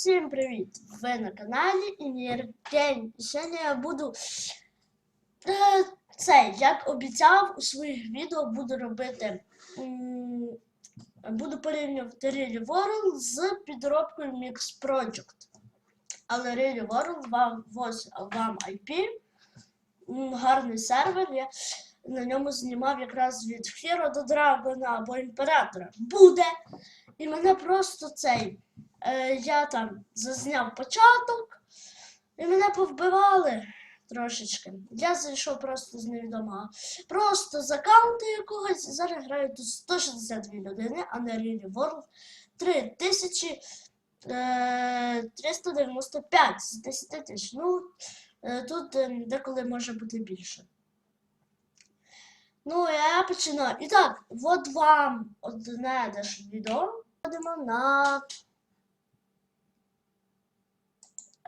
всім привіт! Ви на каналі Інєрдень. І сьогодні я буду е, це, як обіцяв у своїх відео, буду робити. Буду порівнювати Really World з підробкою Mix Project. Але Really World вам, ось вам IP. Гарний сервер. Я на ньому знімав якраз від Hero до Драгона або Імператора. Буде! І мене просто цей. Е, я там зазняв початок, і мене повбивали трошечки. Я зайшов просто з невідомого. Просто з аккаунту якогось. Зараз граю тут 162 людини, а на Real World 3395 з 10 тисяч. Ну, е, тут е, деколи може бути більше. Ну, я починаю. І так, от вам одне наше відео. Ходимо на.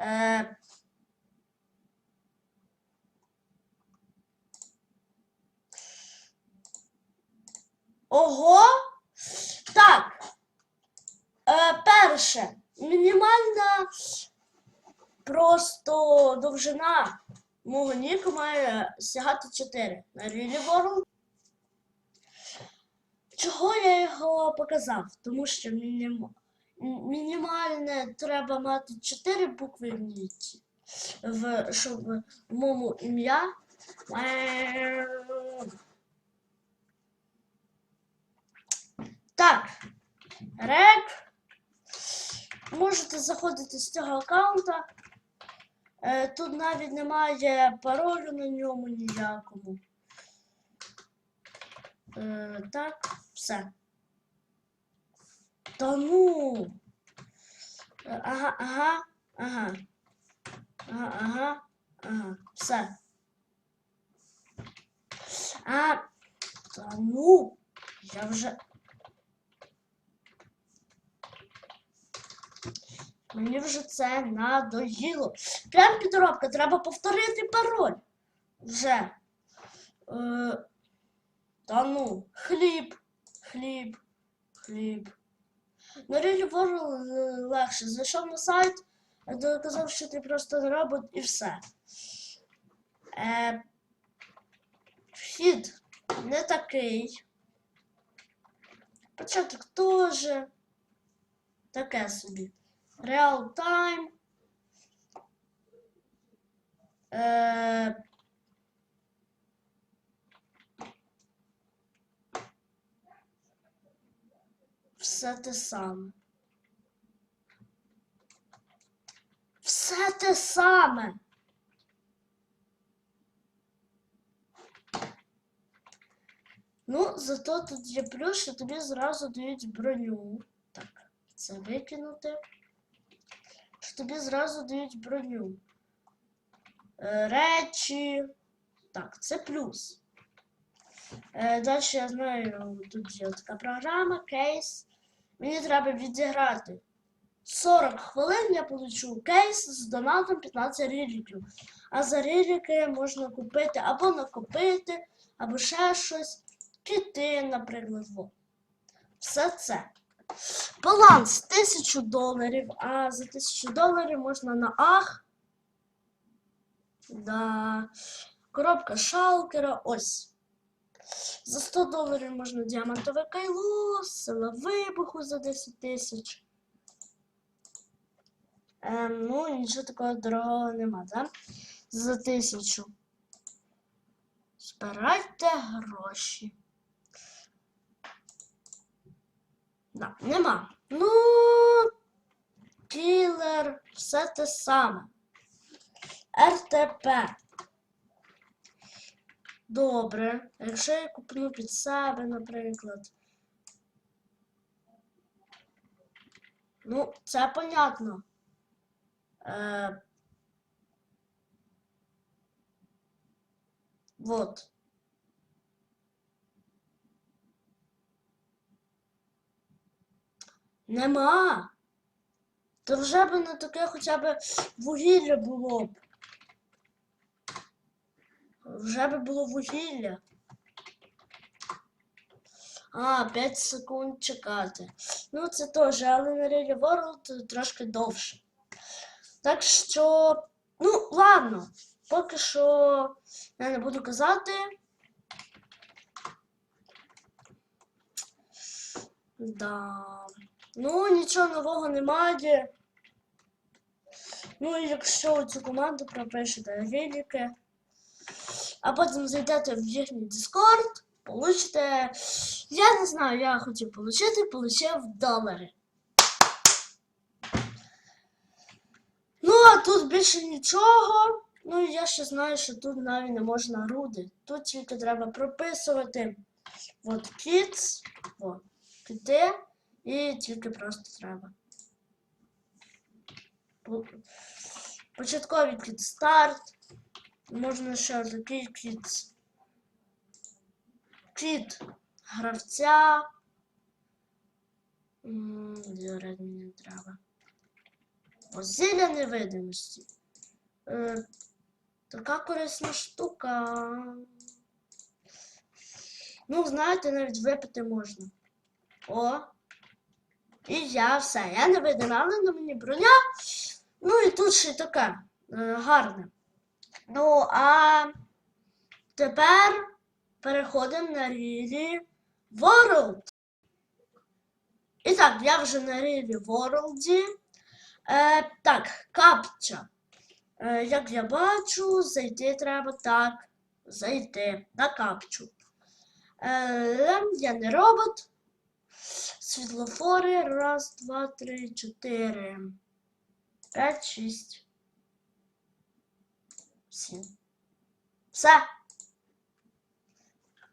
Е, Ого! Так. Е, перше. Мінімальна просто довжина мого ніку має сягати 4 на Really World. Чого я його показав? Тому що мінім... мінімальне треба мати 4 букви в ніці, щоб моєму ім'я. Так, рек. Можете заходити з цього аккаунта. Е, Тут навіть немає паролю на ньому ніякому. Е, так, все. Та Ага, ага, ага. Ага, ага, ага. Все. А, та ну. Я вже. Мені вже це надоїло. Прям підробка, треба повторити пароль. Вже. Е, та ну, хліб, хліб, хліб. На Real World легше. Зайшов на сайт, доказав, що ти просто робот і все. Е, вхід не такий. Початок теж. Таке собі. Real time. Е, все те саме. Все те саме. Ну, зато тут є плюс, що тобі зразу дають броню. Так, це викинути. Що тобі зразу дають броню. Е, речі. Так, це плюс. Е, далі я знаю, тут є така програма, кейс. Мені треба відіграти 40 хвилин, я получу кейс з донатом 15 реліків. А за реліки можна купити або накопити, або ще щось. Кити, наприклад. Все це. Баланс 1000 доларів, а за 1000 доларів можна на ах. Да. Коробка шалкера. Ось. За 100 доларів можна діамантове кайло, сила вибуху за 10 тисяч. Ем, ну, нічого такого дорогого нема, так? За тисячу. Збирайте гроші. Да, нема. Ну, кілер, все те саме. РТП. Добре. Якщо я куплю під себе, наприклад. Ну, це понятно. Е, вот. Нема. То вже б на таке хоча б вугілля було б. Вже би було вугілля. А, 5 секунд чекати. Ну, це теж, але на Real World трошки довше. Так що, ну, ладно, поки що я не буду казати. Да. Ну, нічого нового немає. Ну, якщо цю команду пропишете велике, а потім зайдете в їхній Discord, получите. Я не знаю, я хотів получити, получив долари. Ну, а тут більше нічого. Ну, я ще знаю, що тут навіть не можна руди. Тут тільки треба прописувати. От kids, от, кити, і тільки просто треба. Початковий кіт старт. Можна ще такий кіт. Кіт гравця. Зараз мені треба. Зілля невидимості. Е, така корисна штука. Ну, знаєте, навіть випити можна. О. І я все. Я не видима, але на мені броня. Ну і тут ще таке е, гарне. Ну, а тепер переходимо на Рілі World. І так, я вже на Рілі World. Е, так, капча. Е, як я бачу, зайти треба так. Зайти на капчу. Е, я не робот. Світлофори. Раз, два, три, чотири. П'ять, шість. Сім. Все.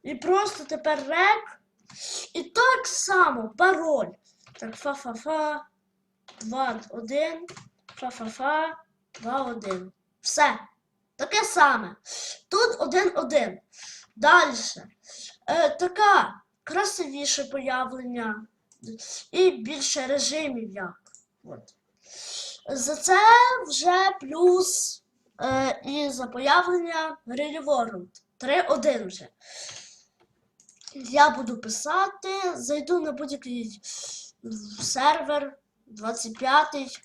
І просто тепер рек. І так само пароль. Так, фа-фа-фа. 2, 1. Фа-фа-фа. 2, 1. Все. Таке саме. Тут 1, 1. Далі. Е, така красивіше появлення. І більше режимів як. От. За це вже плюс е, і за появлення Real World. 3-1 вже. Я буду писати, зайду на будь-який сервер 25-й.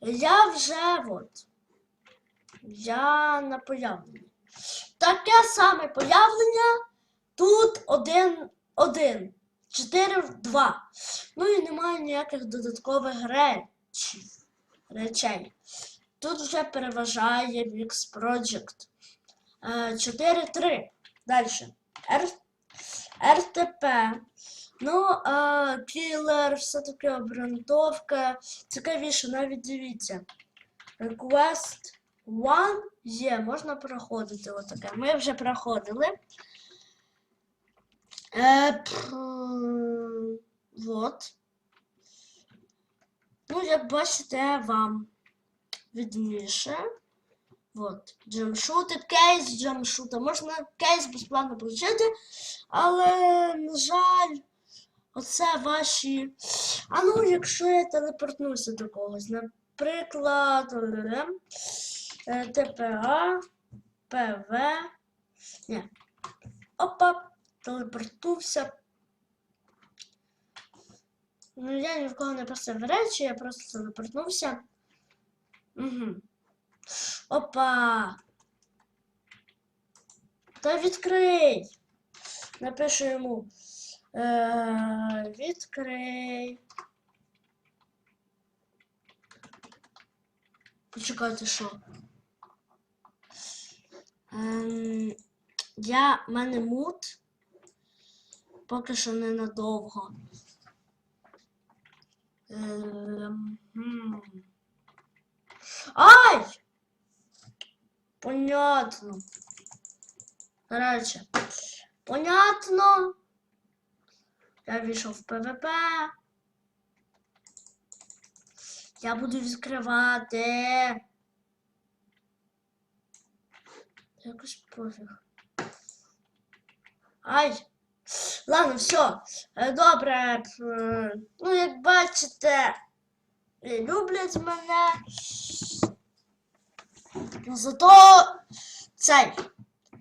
Я вже от. Я на появленні. Таке саме появлення. Тут 1-1. 4-2. Ну і немає ніяких додаткових речів, речей. Тут вже переважає Mix Project. Е, 4-3. Далі. Р... РТП. Ну, е, кілер, все-таки обґрунтовка. Цікавіше, навіть дивіться. Request 1 є, можна проходити отаке. Ми вже проходили. Е, пф, вот. Ну, як бачите, вам видніше. Вот. Джемшути, кейс джемшута. Можна кейс безплатно отримати, але, на жаль, оце ваші. А ну, якщо я телепортнуся до когось, наприклад, е, ТПА, ПВ. Ні. Опа, телепортувся. Ну, я ні в кого не просив речі, я просто телепортнувся. Угу. Опа. Та відкрий. Напишу йому. Е, відкрий. Почекайте, що? Ем, я мене мут. Поки що ненадовго. Ем. Ай! Понятно. Короче, понятно. Я вийшов в ПВП. Я буду відкривати. Якось пофіг. Ай! Ладно, все. Добре. Е, Ну, як бачите, люблять мене. Ну, Зато цей.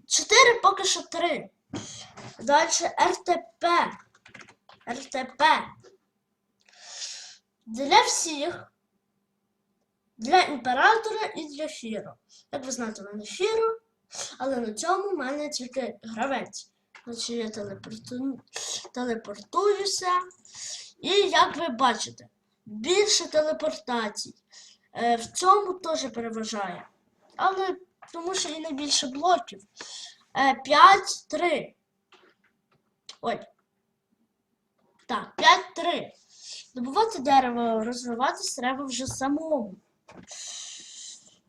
Чотири поки що три. Далі РТП. РТП. Для всіх. Для імператора і для Фіро. Як ви знаєте, в мене Фіро, але на цьому в мене тільки гравець. Значить, я телепорту... телепортуюся. І як ви бачите, більше телепортацій. Е, в цьому теж переважає. Але тому що і найбільше блоків. Е, 5-3. Ой. Так, 5-3. Добувати дерево, розвиватись треба вже самому.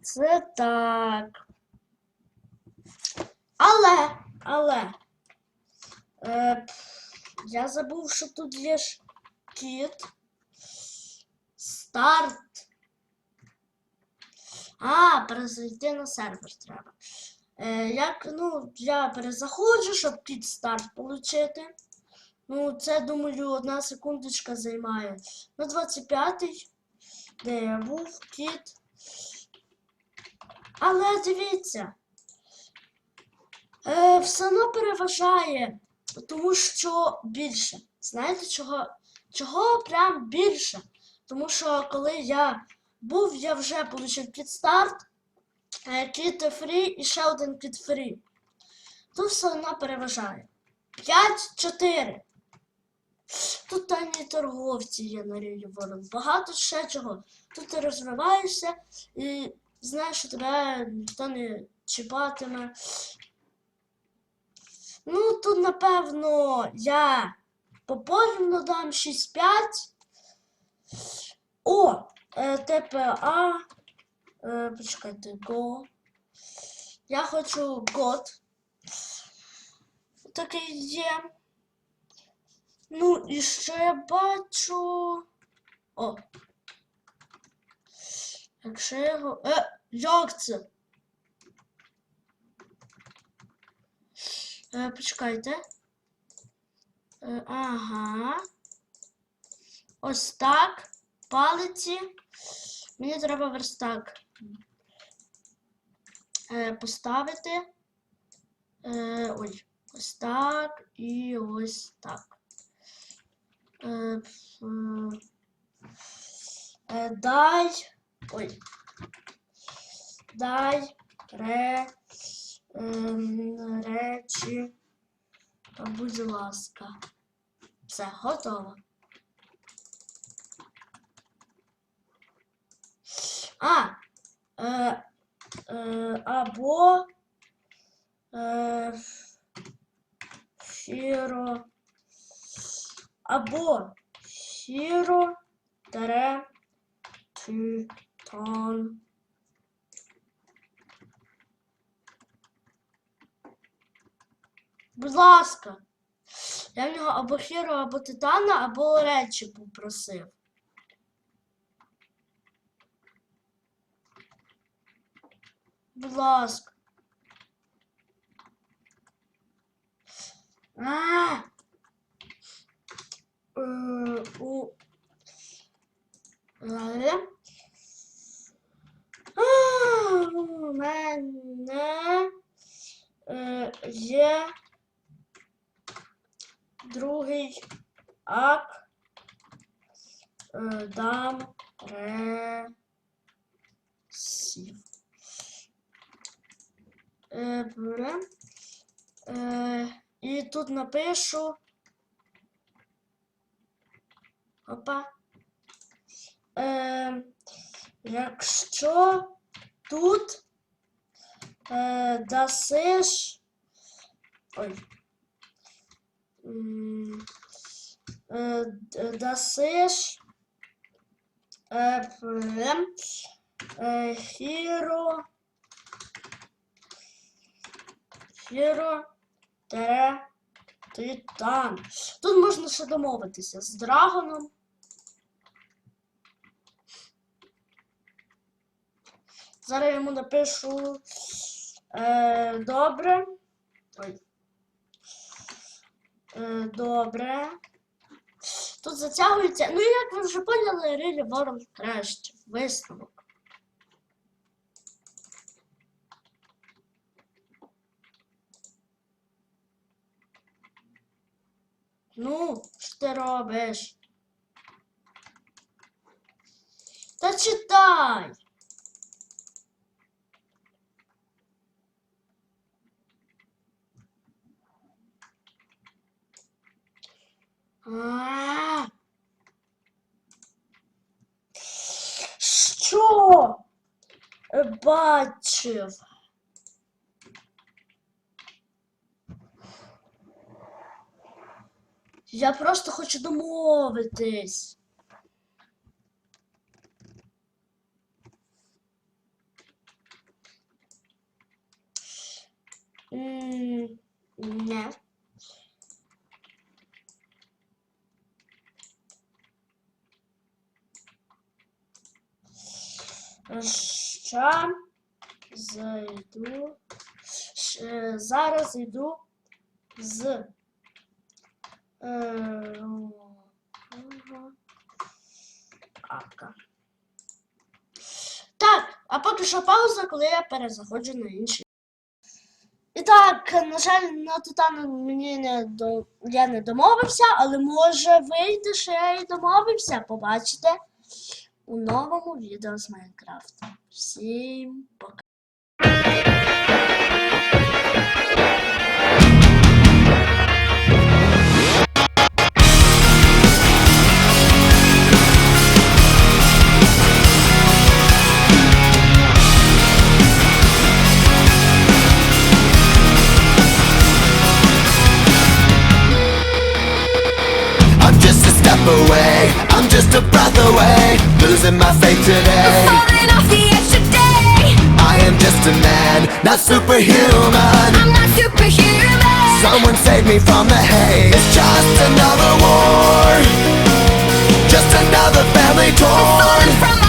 Це так. Але, але. Е, я забув, що тут є ж кіт. Старт. А, перезайти на сервер треба. Е, як, ну, я перезаходжу, щоб кіт старт отримати. Ну, це, думаю, одна секундочка займає. На 25-й, де я був, кіт. Але дивіться, е, все одно переважає, тому що більше. Знаєте, чого? Чого прям більше? Тому що коли я був, я вже отримав кіт старт, е, кіт фрі і ще один кіт фрі. Тут все одно переважає. 5-4. Тут тайні торговці є на рівні ворон. Багато ще чого. Тут ти розвиваєшся і знаєш, що тебе ніхто не чіпатиме. Ну, тут, напевно, я попорівно дам 6-5. О! Е, ТПА. Е, почекайте, Go. Я хочу God. Такий є. Ну, і ще я бачу. О. Якщо я його. Е, як це? Е, почекайте. Е, ага. Ось так. Палиці. Мені треба верстак е, поставити. Е, ой, ось так і ось так. Е, е, дай. Ой. Дай ре, ем, речі. Будь ласка. Все, готово. А, е, е, або е, Фіро. Або Фіро тере Титан. Будь ласка. Я в нього або Хіро, або Титана, або речі попросив. Будь ласка. А. Е, у. У мене е, є другий ак. Е, дам ре. Сів. Е, берем. Е, і тут напишу. Опа. Е, якщо тут е, дасиш. Ой. Е, дасиш. Е, е, хіро. Хіро тере Титан. Тут можна ще домовитися з Драгоном. Зараз йому напишу е, добре. Ой. Е, добре. Тут затягується. Ну, як ви вже поняли, Рилі Ворон краще. Висновок. Ну, що ти робиш? Та читай. А. Що? Бачив. Я просто хочу домовитись. М. Ще зайду. Ще- Зараз йду з. Апка. Так, а поки що пауза, коли я перезаходжу на інший. І так, на жаль, на Титану мені не до... я не домовився, але може вийде, що я і домовився. Побачите у новому відео з Майнкрафту. Всім пока. Losing my faith today. Falling off the edge today. I am just a man, not superhuman. I'm not superhuman. Someone save me from the haze. It's just another war, just another family torn.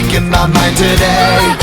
Speaking my mind today.